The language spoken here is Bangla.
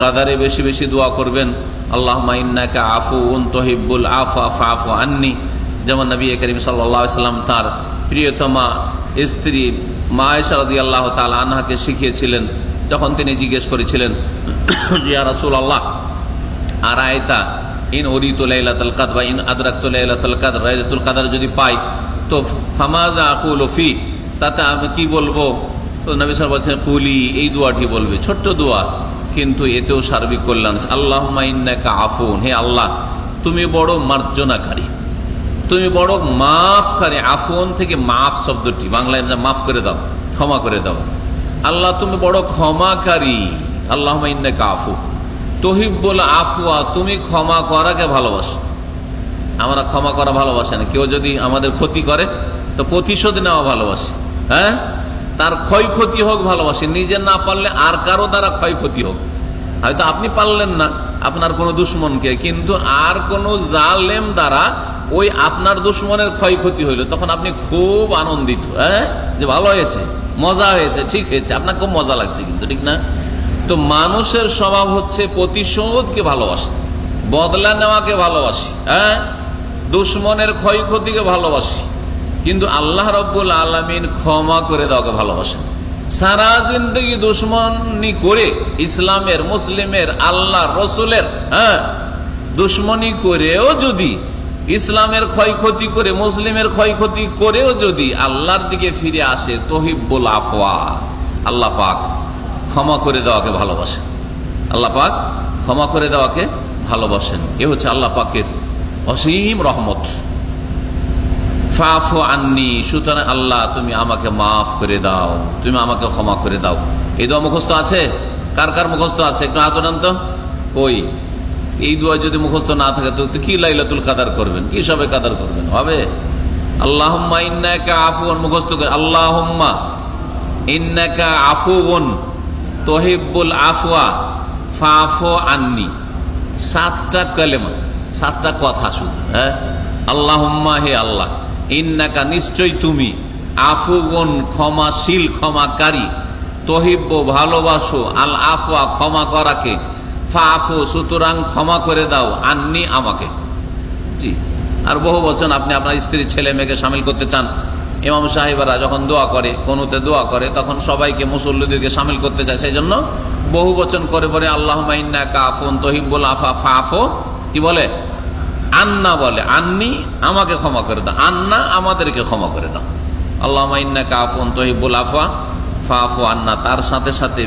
কাদারে বেশি বেশি দোয়া করবেন আল্লাহ ইন্নাকা আফু উন তহিবুল আফা ফাফু আন্নি। যেমন নবী করিম সাল্লাম তার প্রিয়তমা স্ত্রী মায়েশারদি আল্লাহ তাল আনহাকে শিখিয়েছিলেন। যখন তিনি জিজ্ঞেস করেছিলেন জিয়া রাসুল আল্লাহ আর আয়তা ইন অরিতুল কাদ বা ইন আদরাকুল কাদ রাইতুল কাদার যদি পাই, তো ফামাজা আকুল ফি, তাতে আমি কি বলব? তো নবী সাল বলছেন, কুলি, এই দোয়াটি বলবে, ছোট্ট দোয়া। কিন্তু এতেও সার্বিক কল্যাণ আল্লাহ আফুন হে আল্লাহ, তুমি বড় মার্জনাকারী। তুমি বড় মাফকারী। আফুন থেকে মাফ শব্দটি, বাংলায় মাফ করে দাও, ক্ষমা করে দাও। আল্লাহ, তুমি বড় ক্ষমাকারী। আল্লাহ আফু। তহিবুল আফুয়া তুমি ক্ষমা করাকে ভালোবাসো। আমরা ক্ষমা করা ভালোবাসে না। কেউ যদি আমাদের ক্ষতি করে, তো প্রতিশোধ নেওয়া ভালোবাসে। হ্যাঁ? তার ক্ষয়ক্ষতি হোক ভালোবাসে, নিজে না পারলে আর কারও দ্বারা ক্ষয়ক্ষতি হোক। হয়তো আপনি পারলেন না, আপনার কোনো দুশ্মনকে, কিন্তু আর কোনো জালেম দ্বারা ওই আপনার দুশ্মনের ক্ষয়ক্ষতি হইল। তখন আপনি খুব আনন্দিত হ্যাঁ? যে ভালো হয়েছে, মজা হয়েছে, ঠিক হয়েছে, আপনার খুব মজা লাগছে কিন্তু, ঠিক না? তো মানুষের স্বভাব হচ্ছে প্রতিশোধকে ভালোবাসে, বদলা নেওয়াকে ভালোবাসি হ্যাঁ? দুশ্মনের ক্ষয়ক্ষতিকে ভালোবাসি। কিন্তু আল্লাহ রব্বুল আলমিন ক্ষমা করে দেওয়াকে ভালোবাসেন। সারা জিন্দগি দুশ্মনী করে ইসলামের, মুসলিমের আল্লাহ রসুলের হ্যাঁ দুশ্মনী করেও যদি, ইসলামের ক্ষয়ক্ষতি করে, মুসলিমের ক্ষয়ক্ষতি করেও যদি আল্লাহর দিকে ফিরে আসে, তহিবুল আফওয়া, আল্লাহ পাক ক্ষমা করে দেওয়াকে ভালোবাসেন। আল্লাহ পাক ক্ষমা করে দেওয়াকে ভালোবাসেন। এ হচ্ছে আল্লাহ পাকের অসীম রহমত। ফাফু আননি, সুতরাং আল্লাহ, তুমি আমাকে মাফ করে দাও। তুমি আমাকে ক্ষমা করে দাও। এই দোয়া মুখস্থ আছে? কার কার মুখস্থ আছে? একটু হাত তো। ওই এই দোয়া যদি মুখস্থ না থাকে, তো কি লাইলাতুল কাদার করবেন? কি সবে কাদার করবেন? হবে? আল্লাহ ইন্নাকা আফুন মুখস্থ করে। আল্লাহ ইন্নাকা আফুন তহিবুল আফুয়া ফাফো আননি। সাতটা কলেমা, সাতটা কথা শুধু হ্যাঁ? আল্লাহ হে আল্লাহ। ইন্নাকা নিশ্চয় তুমি আফুগন ক্ষমাশীল ক্ষমাকারী। তহিব্য ভালোবাসো, আল আফুয়া ক্ষমা করাকে। ফাফু সুতরাং ক্ষমা করে দাও, আননি আমাকে। জি, আর বহু বচন আপনি আপনার স্ত্রী, ছেলে, মেয়েকে সামিল করতে চান। ইমাম সাহেবরা যখন দোয়া করে, কোনোতে দোয়া করে, তখন সবাইকে মুসল্লিদেরকে সামিল করতে চায়। সেই জন্য বহু বচন করে পরে আল্লাহ কাফুন তহিবুল আফা ফাফো কি বলে? আন্না বলে, আন্নি আমাকে ক্ষমা করে দাও। আন্না আমাদেরকে ক্ষমা করে দাও। আল্লাহ কাফুন তহিবুল আফা ফা আন্না। তার সাথে সাথে